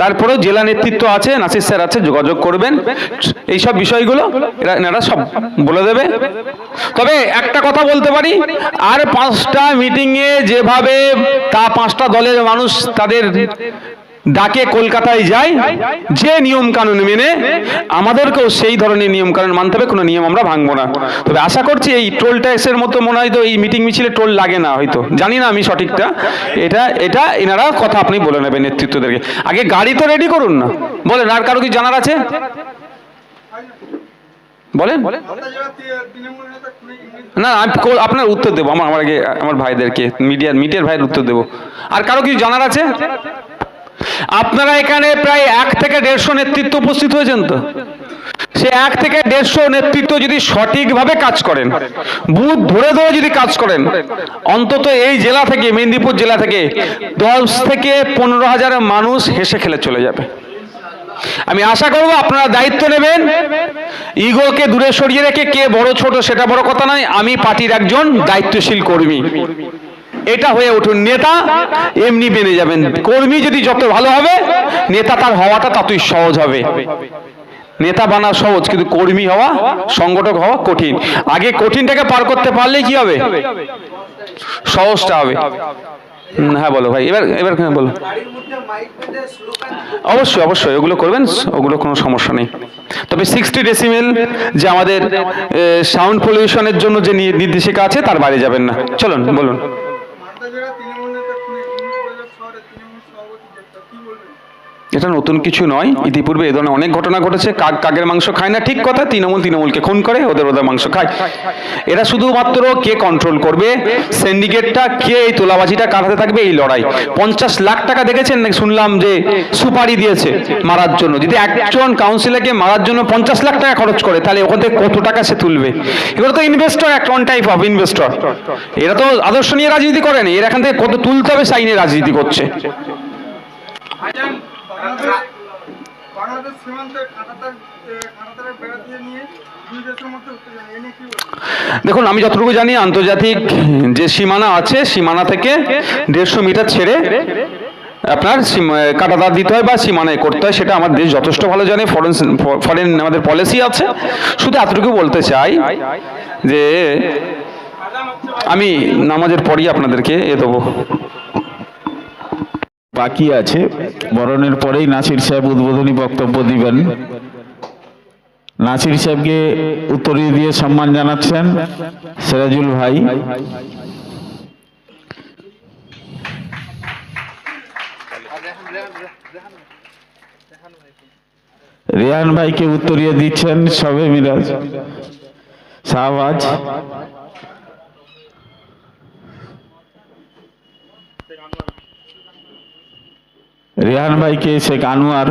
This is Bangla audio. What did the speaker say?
তারপরেও জেলা নেতৃত্ব আছে, নাসির স্যার আছে, যোগাযোগ করবেন। এই সব বিষয়গুলো এরা এনারা সব বলে দেবে। তবে একটা কথা বলতে পারি, আর পাঁচটা মিটিংয়ে যেভাবে তা পাঁচটা দলের মানুষ তাদের ডাকে কলকাতায় যাই, যে নিয়ম কানুন মেনে আমাদেরকেও সেই ধরনের নিয়ম কানুন মানতে হবে, কোনো নিয়ম আমরা ভাঙবো না। তবে আশা করছি এই টোল ট্যাক্সের মতো মনে হয় তো এই মিটিং মিছিলে টোল লাগে না হয়তো। জানি না আমি সঠিকটা। এটা এটা এনারা কথা আপনি বলে নেবেন নেতৃত্বদেরকে। আগে গাড়ি তো রেডি করুন না। বলেন, আর কারও কি জানার আছে? বলেন। না আমি আপনার উত্তর দেবো। আমার আমার আগে আমার ভাইদেরকে, মিডিয়ার মিডিয়ার ভাইয়ের উত্তর দেবো। আর কারও কিছু জানার আছে? আপনারা এখানে প্রায় এক থেকে দেড়শো নেতৃত্ব উপস্থিত হয়েছেন তো? সে এক থেকে দেড়শো নেতৃত্ব যদি সঠিকভাবে কাজ করেন, বুথ ধরে ধরে যদি কাজ করেন, অন্তত এই জেলা থেকে, মেদিনীপুর জেলা থেকে দশ থেকে পনেরো হাজার মানুষ হেসে খেলে চলে যাবে। আমি আশা করব আপনারা দায়িত্ব নেবেন। ইগোকে দূরে সরিয়ে রেখে কে বড় ছোট সেটা বড় কথা নয়, আমি পার্টির একজন দায়িত্বশীল কর্মী। এটা হয়ে উঠুন নেতা, এমনি বেনে যাবেন। কর্মী যদি যত ভালো হবে, নেতা তার হওয়াটা ততই সহজ হবে। নেতা বানা সহজ, কিন্তু কর্মী হওয়া, সংগঠক হওয়া কঠিন। আগে কঠিনটাকে পার করতে পারলে কি হবে? সহজটা হবে। হ্যাঁ বলো ভাই, এবার এবার বলো? অবশ্যই অবশ্যই, ওগুলো করবেন, ওগুলো কোনো সমস্যা নেই। তবে সিক্সটি ডেসিমেল যে আমাদের সাউন্ড পলিউশনের জন্য যে নির্দেশিকা আছে, তার বাইরে যাবেন না। চলুন, বলুন। মালদা জেলা তৃণমূল নেতা খুনে কৈলাসহর শহরে তৃণমূল সভাপতি গ্রেপ্তার কি বলবেন এটা নতুন কিছু নয়। ইতিপূর্বে এ ধরনের অনেক ঘটনা ঘটেছে। কাক কাকের মাংস খায় না, ঠিক কথা। তৃণমূল তৃণমূলকে খুন করে, ওদের ওদের মাংস খায়। এরা শুধুমাত্র কে কন্ট্রোল করবে? সিন্ডিকেটটা কে এই তোলাবাজিটা কাটাতে থাকবে? এই লড়াই। পঞ্চাশ লাখ টাকা দেখেছেন? নাকি শুনলাম যে সুপারি দিয়েছে মারার জন্য। যদি একজন কাউন্সিলরকে মারার জন্য পঞ্চাশ লাখ টাকা খরচ করে, তাহলে ওখান থেকে কত টাকা সে তুলবে? এগুলো তো ইনভেস্টর এক ওয়ান টাইপ অফ ইনভেস্টর এরা তো আদর্শ নিয়ে রাজনীতি করেনি এরা এখান থেকে কত তুলতে হবে সাইনে রাজনীতি করছে। দেখুন, আমি যতটুকু জানি, আন্তর্জাতিক যে সীমানা আছে, সীমানা থেকে দেড়শো মিটার ছেড়ে আপনার কাঁটাতার দিতে হয় বা সীমানায় করতে হয়, সেটা আমার দেশ যথেষ্ট ভালো জানে ফরেন ফরেন আমাদের পলিসি আছে। শুধু এতটুকু বলতে চাই যে, আমি নামাজের পরই আপনাদেরকে এ দেবো। বাকি আছে। বরণের পরেই নাসির সাহেব উদ্বোধনী বক্তব্য দিবেন। নাসির সাহেবকে উত্তরীয় দিয়ে সম্মান জানাচ্ছেন সিরাজুল ভাই। রেহান ভাইকে উত্তরীয় দিচ্ছেন সবে মিরাজ। শাহবাজ। রেহান ভাইকে শেখ আনোয়ার